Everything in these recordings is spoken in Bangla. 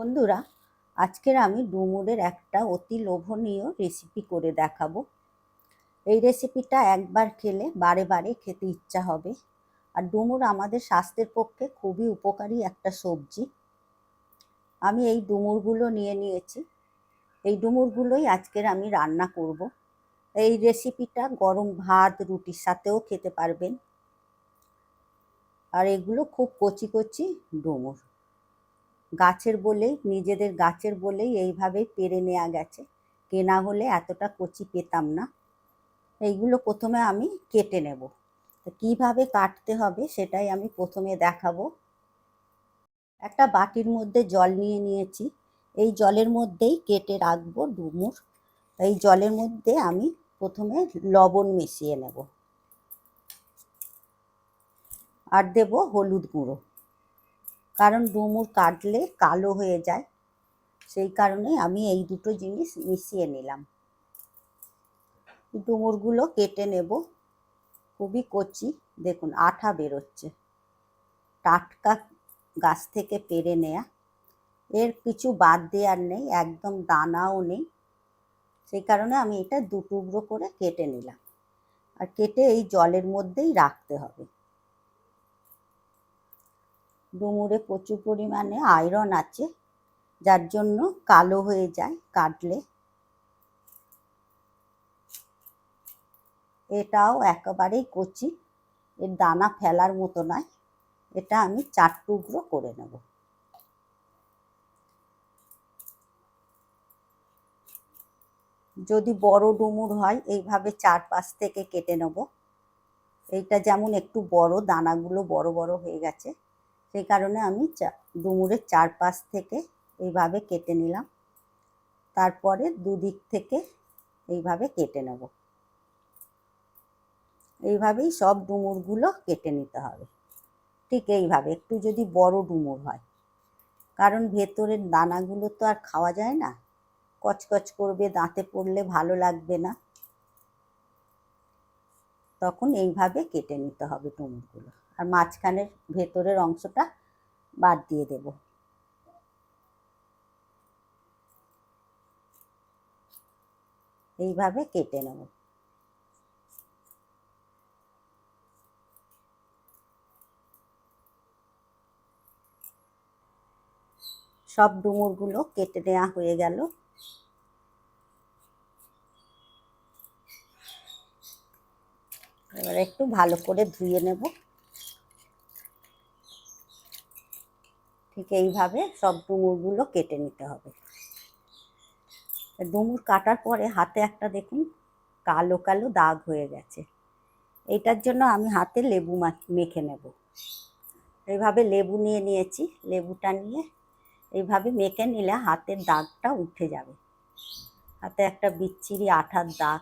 বন্ধুরা, আজকের আমি ডুমুরের একটা অতি লোভনীয় রেসিপি করে দেখাবো। এই রেসিপিটা একবার খেলে বারে বারে খেতে ইচ্ছা হবে। আর ডুমুর আমাদের স্বাস্থ্যের পক্ষে খুবই উপকারী একটা সবজি। আমি এই ডুমুরগুলো নিয়ে নিয়েছি। এই ডুমুরগুলোই আজকের আমি রান্না করব। এই রেসিপিটা গরম ভাত, রুটির সাথেও খেতে পারবেন। আর এগুলো খুব কচি কচি ডুমুর। গাছের বলেই, নিজেদের গাছের বলেই এইভাবেই পেরে নেওয়া গেছে। কেনা হলে এতটা কচি পেতাম না। এইগুলো প্রথমে আমি কেটে নেব। তো কীভাবে কাটতে হবে সেটাই আমি প্রথমে দেখাবো। একটা বাটির মধ্যে জল নিয়ে নিয়েছি। এই জলের মধ্যেই কেটে রাখব ডুমুর। এই জলের মধ্যে আমি প্রথমে লবণ মিশিয়ে নেব। আর দেব হলুদ গুঁড়ো। কারণ ডুমুর কাটলে কালো হয়ে যায়। সেই কারণে আমি এই দুটো জিনিস মিশিয়ে নিলাম। ডুমুরগুলো কেটে নেব। খুবই কচি। দেখুন, আঠা বেরোচ্ছে। টাটকা গাছ থেকে পেরে নেয়া। এর কিছু বাদ দেওয়ার নেই, একদম দানাও নেই। সেই কারণে আমি এটা দু টুকরো করে কেটে নিলাম। আর কেটে এই জলের মধ্যেই রাখতে হবে। ডুমুরে প্রচুর পরিমাণে আয়রন আছে, যার জন্য কালো হয়ে যায় কাটলে। এটাও একেবারেই কচি, এর দানা ফেলার মতো নয়, এটা আমি চার টুকরো করে নেব। যদি বড় ডুমুর হয়, এইভাবে চার পাশ থেকে কেটে নেব। এইটা যেমন একটু বড়, দানাগুলো বড় বড় হয়ে গেছে। সেই কারণে আমি ডুমুরের চারপাশ থেকে এইভাবে কেটে নিলাম। তারপরে দুদিক থেকে এইভাবে কেটে নেব। এইভাবেই সব ডুমুরগুলো কেটে নিতে হবে। ঠিক এইভাবে, একটু যদি বড় ডুমুর হয়। কারণ ভেতরের দানাগুলো তো আর খাওয়া যায় না। কচকচ করবে, দাঁতে পড়লে ভালো লাগবে না। তখন এইভাবে কেটে নিতে হবে ডুমুরগুলো। আর মাঝখানের ভেতরের অংশটা বাদ দিয়ে দেব। এইভাবে কেটে নেব। সব ডুমুরগুলো কেটে নেওয়া হয়ে গেল। এবার একটু ভালো করে ধুয়ে নেব। ঠিক এইভাবে সব ডুমুরগুলো কেটে নিতে হবে। ডুমুর কাটার পরে হাতে একটা দেখুন, কালো কালো দাগ হয়ে গেছে। এইটার জন্য আমি হাতে লেবু মেখে নেব। এইভাবে লেবু নিয়ে নিয়েছি, লেবুটা নিয়ে এইভাবে মেখে নিলে হাতের দাগটা উঠে যাবে। হাতে একটা বিচ্ছিরি আঠার দাগ।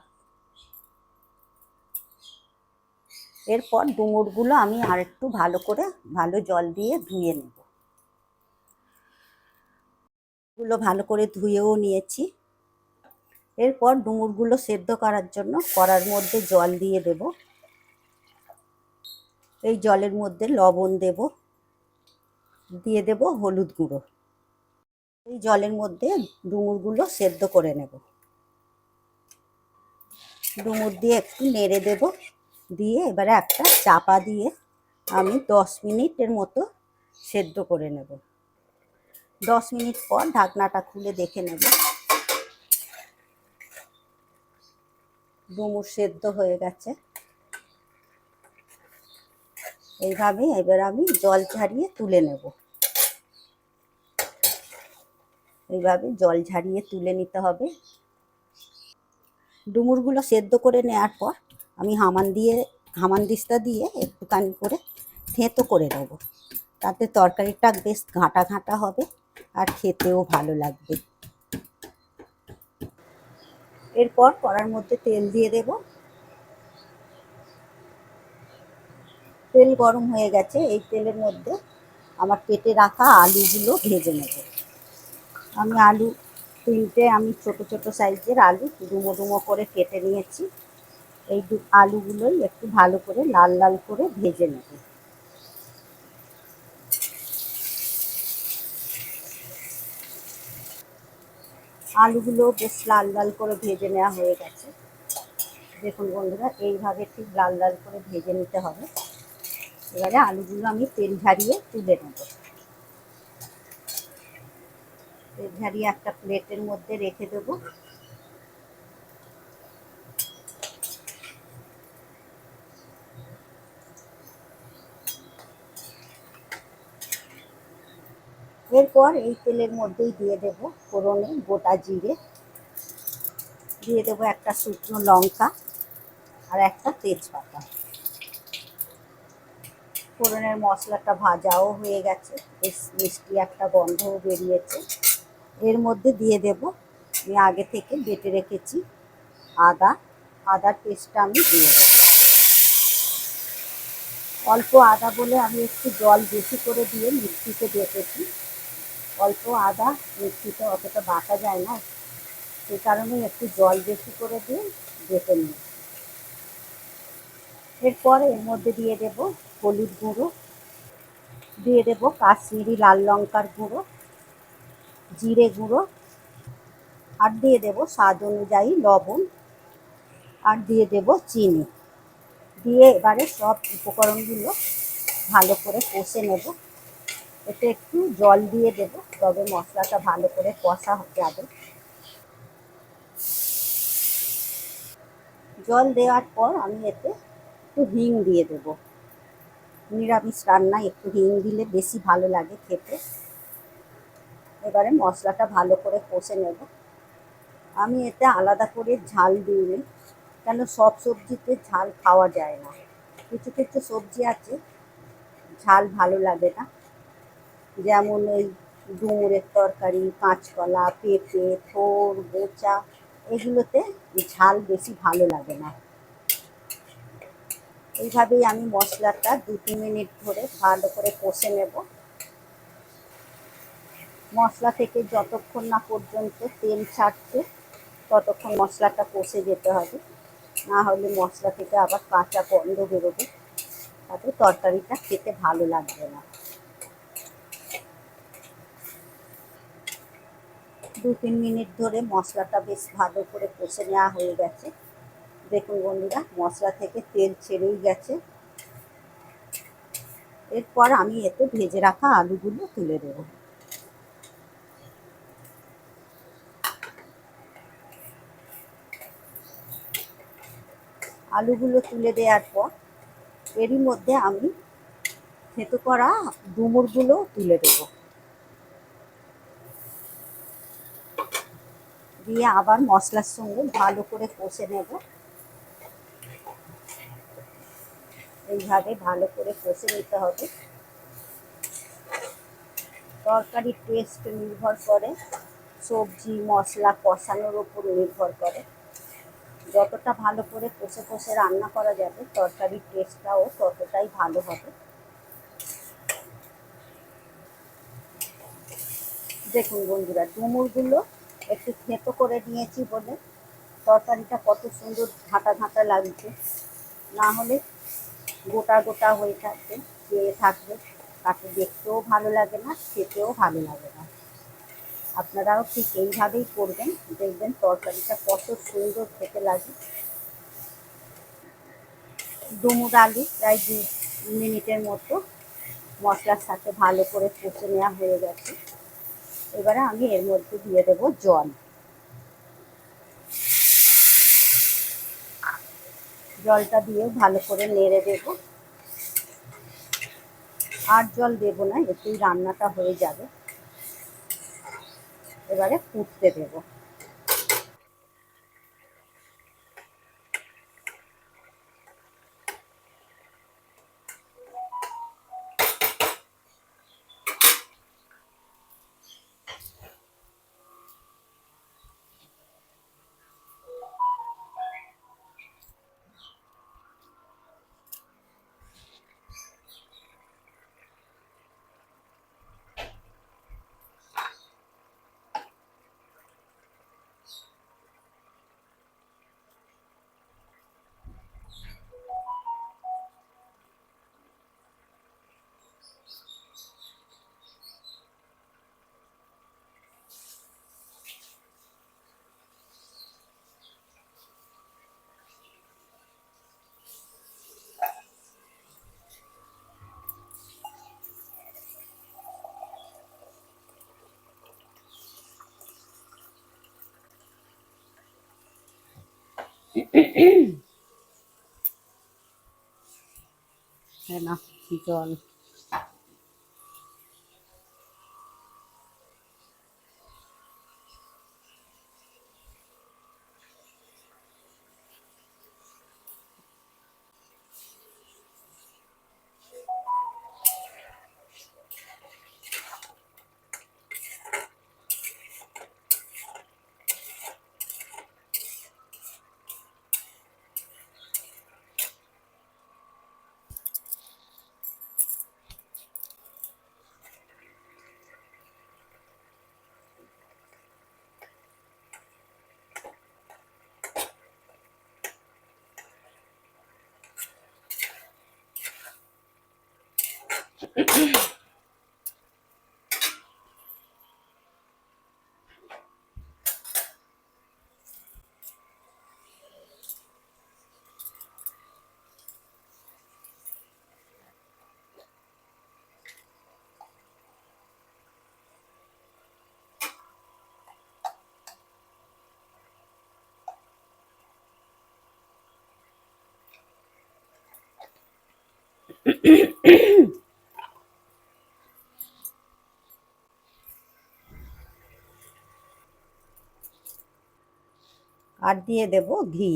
এরপর ডুমুরগুলো আমি আর একটু ভালো করে ভালো জল দিয়ে ধুয়ে নেব। গুলো ভালো করে ধুয়েও নিয়েছি। এরপর ডুমুরগুলো সেদ্ধ করার জন্য কড়ার মধ্যে জল দিয়ে দেব। এই জলের মধ্যে লবণ দেব। দিয়ে দেব হলুদ গুঁড়ো। এই জলের মধ্যে ডুমুরগুলো সেদ্ধ করে নেব। ডুমুর দিয়ে একটু নেড়ে দেব। দিয়ে এবারে একটা চাপা দিয়ে আমি দশ মিনিটের মতো সেদ্ধ করে নেব। দশ মিনিট পর ঢাকনাটা খুলে দেখে নেব। ডুমুর সেদ্ধ হয়ে গেছে। এইভাবে এবার আমি জল ঝারিয়ে তুলে নেব। এইভাবে জল ঝারিয়ে তুলে নিতে হবে। ডুমুরগুলো সেদ্ধ করে নেওয়ার পর আমি হামান দিয়ে, হামান দিস্তা দিয়ে একটুখানি করে থেঁতো করে নেব। তাতে তরকারিটা বেশ ঘাঁটা ঘাঁটা হবে। আর খেতেও ভালো লাগবে। এরপর কড়ার মধ্যে তেল দিয়ে দেব। তেল গরম হয়ে গেছে, এই তেলের মধ্যে আমার কেটে রাখা আলুগুলো ভেজে নেব। আমি আলু, তিনটে আমি ছোট ছোট সাইজের আলু ডুমো ডুমো করে কেটে নিয়েছি। এই আলুগুলোই একটু ভালো করে লাল লাল করে ভেজে নেব। আলুগুলো বেশ লাল লাল করে ভেজে নেওয়া হয়ে গেছে। দেখুন বন্ধুরা, এইভাবে ঠিক লাল লাল করে ভেজে নিতে হবে। এবারে আলুগুলো আমি তেল ঝারিয়ে তুলে নেব। তেল ঝারিয়ে একটা প্লেটের মধ্যে রেখে দেবো। এরপর এই তেলের মধ্যেই দিয়ে দেব ফোড়নে গোটা জিরে। দিয়ে দেবো একটা শুকনো লঙ্কা আর একটা তেজপাতা। ফোড়নের মশলাটা ভাজাও হয়ে গেছে, বেশ মিষ্টি একটা গন্ধও বেরিয়েছে। এর মধ্যে দিয়ে দেব, আমি আগে থেকে বেটে রেখেছি আদা। আদার পেস্টটা আমি দিয়ে দেবো। অল্প আদা বলে আমি একটু জল বেশি করে দিয়ে মিক্সিতে বেটেছি। অল্প আদা মিক্সিতে অতটা বাটা যায় না। সে কারণে একটু জল বেশি করে দিয়ে বেটে নিই। এরপর এর মধ্যে দিয়ে দেব হলুদ গুঁড়ো, দিয়ে দেব কাশ্মীরি লাল লঙ্কার গুঁড়ো, জিরে গুঁড়ো, আর দিয়ে দেব স্বাদ অনুযায়ী লবণ, আর দিয়ে দেব চিনি। দিয়ে এবারে সব উপকরণগুলো ভালো করে কষে নেব। এতে একটু জল দিয়ে দেব, তবে মশলাটা ভালো করে কষা যাবে। জল দেওয়ার পর আমি এতে একটু হিং দিয়ে দেব। নিরামিষ রান্নায় একটু হিং দিলে বেশি ভালো লাগে খেতে। এবারে মশলাটা ভালো করে কষে নেব। আমি এতে আলাদা করে ঝাল দিইনি কেন সব সবজিতে ঝাল খাওয়া যায় না। কিছু কিছু সবজি আছে, ঝাল ভালো লাগে না। যেমন এই ডুমুরের তরকারি কাঁচকলা পেঁপে, থোর বোচা এগুলোতে ঝাল বেশি ভালো লাগে না। এইভাবেই আমি মশলাটা দু, তিন মিনিট ধরে ভালো করে কষে নেব। মশলা থেকে যতক্ষণ না পর্যন্ত তেল ছাড়ছে, ততক্ষণ মশলাটা কষে যেতে হবে। না হলে মশলা থেকে আবার কাঁচা গন্ধ বেরোবে। তাতে তরকারিটা খেতে ভালো লাগবে না। দু তিন মিনিট ধরে মশলাটা বেশ ভালো করে কষে নেওয়া হয়ে গেছে। দেখুন বন্ধুরা, মশলা থেকে তেল ছেড়েই গেছে। এরপর আমি এতে ভেজে রাখা আলুগুলো তুলে দেবো আলুগুলো তুলে দেওয়ার পর এরই মধ্যে আমি থেতো করা ডুমুরগুলো তুলে দেবো। দিয়ে আবার মশলার সঙ্গে ভালো করে কষে নেব। এইভাবে ভালো করে কষে নিতে হবে। তরকারির টেস্ট নির্ভর করে, সবজি, মশলা কষানোর ওপর নির্ভর করে। যতটা ভালো করে কষে কষে রান্না করা যাবে, তরকারির টেস্টটাও ততটাই ভালো হবে। দেখুন বন্ধুরা, ডুমুরগুলো একটু থেঁতো করে নিয়েছি বলে তরকারিটা কত সুন্দর ঘাঁটা ঘাঁটা লাগছে। না হলে গোটা গোটা হয়ে থাকবে, খেয়ে থাকবে। তাকে দেখতেও ভালো লাগে না, খেতেও ভালো লাগে না। আপনারাও ঠিক এইভাবেই করবেন, দেখবেন তরকারিটা কত সুন্দর খেতে লাগে। ডুমুর আলু প্রায় দু মিনিটের মতো মশলার সাথে ভালো করে কষে নেওয়া হয়ে গেছে। এবারে আমি এর মধ্যে দিয়ে দেব জল। জলটা দিয়ে ভালো করে নেড়ে দেব। আর জল দেব না, এতেই রান্নাটা হয়ে যাবে। এবারে ফুটতে দেবো। না জল Mm-hmm. আর দিয়ে দেব ঘি।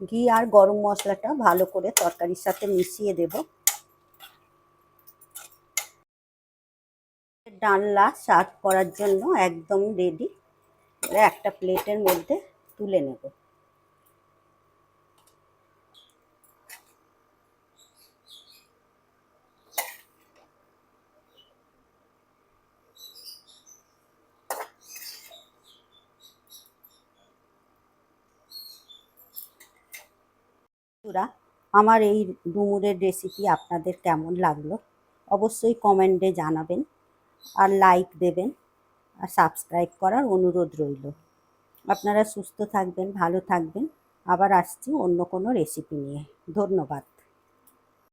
ঘি আর গরম মশলাটা ভালো করে তরকারির সাথে মিশিয়ে দেব। ডালনা সার্ভ করার জন্য একদম রেডি একটা প্লেটের মধ্যে তুলে নেব। বন্ধুরা, আমার এই ডুমুরের রেসিপি আপনাদের কেমন লাগল? অবশ্যই কমেন্টে জানাবেন আর লাইক দেবেন আর সাবস্ক্রাইব করার অনুরোধ রইল। আপনারা সুস্থ থাকবেন, ভালো থাকবেন। আবার আসছি অন্য কোনো রেসিপি নিয়ে। ধন্যবাদ।